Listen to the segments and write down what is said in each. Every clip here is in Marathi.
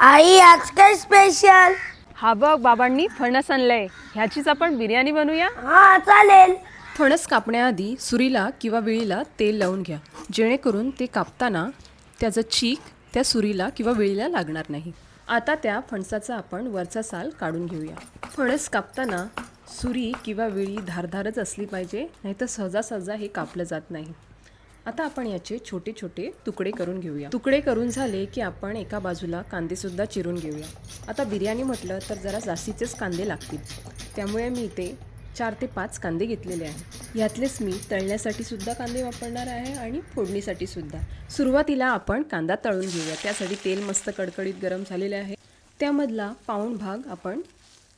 आई आज काय स्पेशल हा बघ बाबांनी फणस आणलंय. ह्याचीच आपण बिर्याणी बनवूया. हा चालेल. फणस कापण्याआधी सुरीला किंवा विळीला तेल लावून घ्या. जेणेकरून ते कापताना त्याचं चीक त्या सुरीला किंवा विळीला लागणार नाही. आता त्या फणसाचा आपण वरचा साल काढून घेऊया. फणस कापताना सुरी किंवा विळी धारधारच असली पाहिजे नाहीतर सहजासहजा हे कापलं जात नाही. आता आपण याचे छोटे छोटे तुकडे करून घेऊया. तुकडे करून झाले की आपण एका बाजूला कांदेसुद्धा चिरून घेऊया. आता बिर्याणी म्हटलं तर जरा जास्तीचेच कांदे लागतील. त्यामुळे मी इथे चार ते पाच कांदे घेतलेले आहेत. यातलेच मी तळण्यासाठी सुद्धा कांदे वापरणार आहे आणि फोडणीसाठी सुद्धा. सुरुवातीला आपण कांदा तळून घेऊया. त्यासाठी तेल मस्त कडकडीत गरम झालेले आहे. त्यामधला पाऊण भाग आपण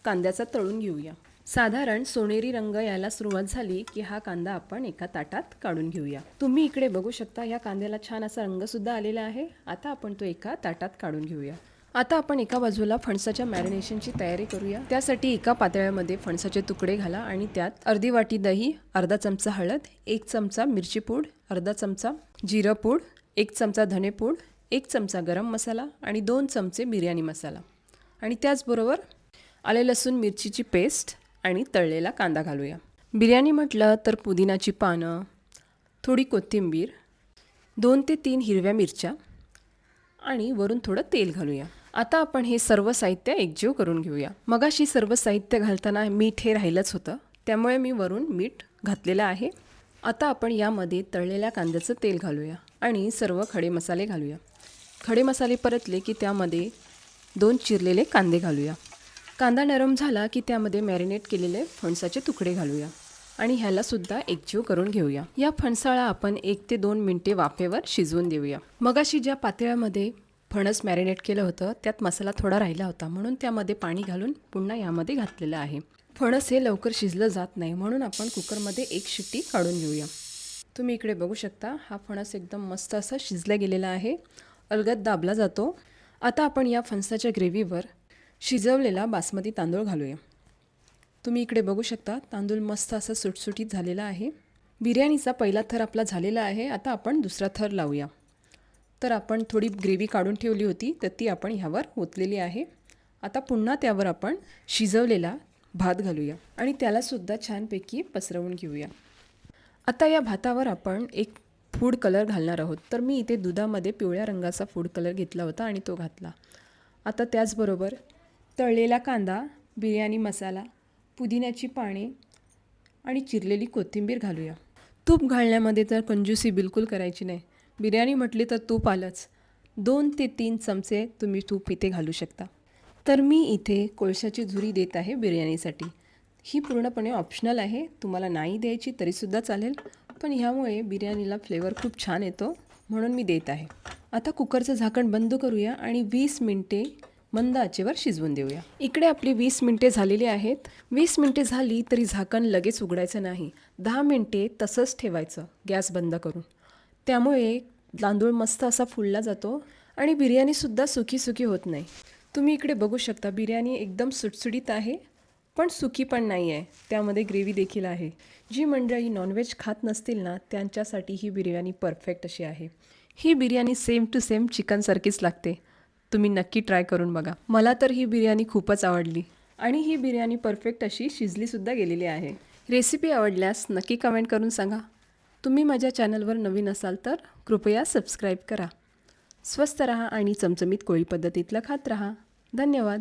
कांद्याचा तळून घेऊया. साधारण सोनेरी रंग यायला सुरुवात झाली की हा कांदा आपण एका ताटात काढून घेऊया. तुम्ही इकडे बघू शकता या कांद्याला छान असा रंगसुद्धा आलेला आहे. आता आपण तो एका ताटात काढून घेऊया. आता आपण एका बाजूला फणसाच्या मॅरिनेशनची तयारी करूया. त्यासाठी एका पातळ्यामध्ये फणसाचे तुकडे घाला आणि त्यात अर्धी वाटी दही अर्धा चमचा हळद एक चमचा मिरची पूड अर्धा चमचा जिरं पूड एक चमचा धनेपूड एक चमचा गरम मसाला आणि दोन चमचे बिर्याणी मसाला. आणि त्याचबरोबर आले लसूण मिरचीची पेस्ट आणि तळलेला कांदा घालूया. बिर्याणी म्हटलं तर पुदिनाची पानं थोडी कोथिंबीर दोन ते तीन हिरव्या मिरच्या आणि वरून थोडं तेल घालूया. आता आपण हे सर्व साहित्य एकजीव करून घेऊया. मगाशी सर्व साहित्य घालताना मीठ हे राहिलंच होतं त्यामुळे मी वरून मीठ घातलेलं आहे. आता आपण यामध्ये तळलेल्या कांद्याचं तेल घालूया आणि सर्व खडे मसाले घालूया. खडे मसाले परतले की त्यामध्ये दोन चिरलेले कांदे घालूया. कांदा नरम झाला की त्यामध्ये मॅरिनेट केलेले फणसाचे तुकडे घालूया. आणि ह्यालासुद्धा एकजीव करून घेऊया. या फणसाळा आपण एक ते दोन मिनटे वाफेवर शिजवून देऊया. मगाशी ज्या पातळ्यामध्ये फणस मॅरिनेट केलं होतं त्यात मसाला थोडा राहिला होता. म्हणून त्यामध्ये पाणी घालून पुन्हा यामध्ये घातलेलं आहे. फणस हे लवकर शिजलं जात नाही म्हणून आपण कुकरमध्ये एक शिट्टी काढून घेऊया. तुम्ही इकडे बघू शकता हा फणस एकदम मस्त असा शिजला गेलेला आहे. अलगद दाबला जातो. आता आपण या फणसाच्या ग्रेव्हीवर शिजवलेला बासमती तांदूळ घालूया. तुम्ही इकडे बघू शकता तांदूळ मस्त असा सुटसुटीत झालेला आहे. बिर्याणीचा पहिला थर आपला झालेला आहे आता आपण दुसरा थर लावूया. तर आपण थोडी ग्रेव्ही काढून ठेवली होती तर ती आपण ह्यावर ओतलेली आहे. आता पुन्हा त्यावर आपण शिजवलेला भात घालूया आणि त्यालासुद्धा छानपैकी पसरवून घेऊया. आता या भातावर आपण एक फूड कलर घालणार आहोत. तर मी इथे दुधामध्ये पिवळ्या रंगाचा फूड कलर घेतला होता आणि तो घातला. आता त्याचबरोबर तळलेला कांदा बिर्याणी मसाला पुदिन्याची पाने आणि चिरलेली कोथिंबीर घालूया. तूप घालण्यामध्ये तर कंजूसी बिलकुल करायची नाही. बिर्याणी म्हटली तर तूप आलंच. दोन ते तीन चमचे तुम्ही तूप इथे घालू शकता. तर मी इथे कोळशाची झुरी देत आहे बिर्याणीसाठी. ही पूर्णपणे ऑप्शनल आहे. तुम्हाला नाही द्यायची तरीसुद्धा चालेल पण ह्यामुळे बिर्याणीला फ्लेवर खूप छान येतो म्हणून मी देत आहे. आता कुकरचं झाकण बंद करूया आणि वीस मिनटे मंद आचेवर शिजवून देऊया. इकडे आपली वीस मिनटे झालेली आहेत. वीस मिनटे झाली तरी झाकण लगेच उघडायचं नाही. दहा मिनटे तसंच ठेवायचं. गॅस बंद करून. त्यामुळे तांदूळ मस्त असा फुलला जातो आणि बिर्याणीसुद्धा सुकी सुकी होत नाही. तुम्ही इकडे बघू शकता बिर्याणी एकदम सुटसुटीत आहे पण सुकी पण नाही आहे त्यामध्ये ग्रेव्ही देखील आहे. जी मंडळी नॉनव्हेज खात नसतील ना त्यांच्यासाठी ही बिर्याणी परफेक्ट अशी आहे. ही बिर्याणी सेम टू सेम चिकनसारखीच लागते. तुम्ही नक्की ट्राय करून बघा. मला तर ही बिर्याणी खूपच आवडली. आणि ही बिर्याणी परफेक्ट अशी शिजलीसुद्धा गेलेली आहे. रेसिपी आवडल्यास नक्की कमेंट करून सांगा. तुम्ही माझ्या चॅनलवर नवीन असाल तर कृपया सबस्क्राईब करा. स्वस्त रहा आणि चमचमीत कोळी पद्धतीतलं खात रहा. धन्यवाद.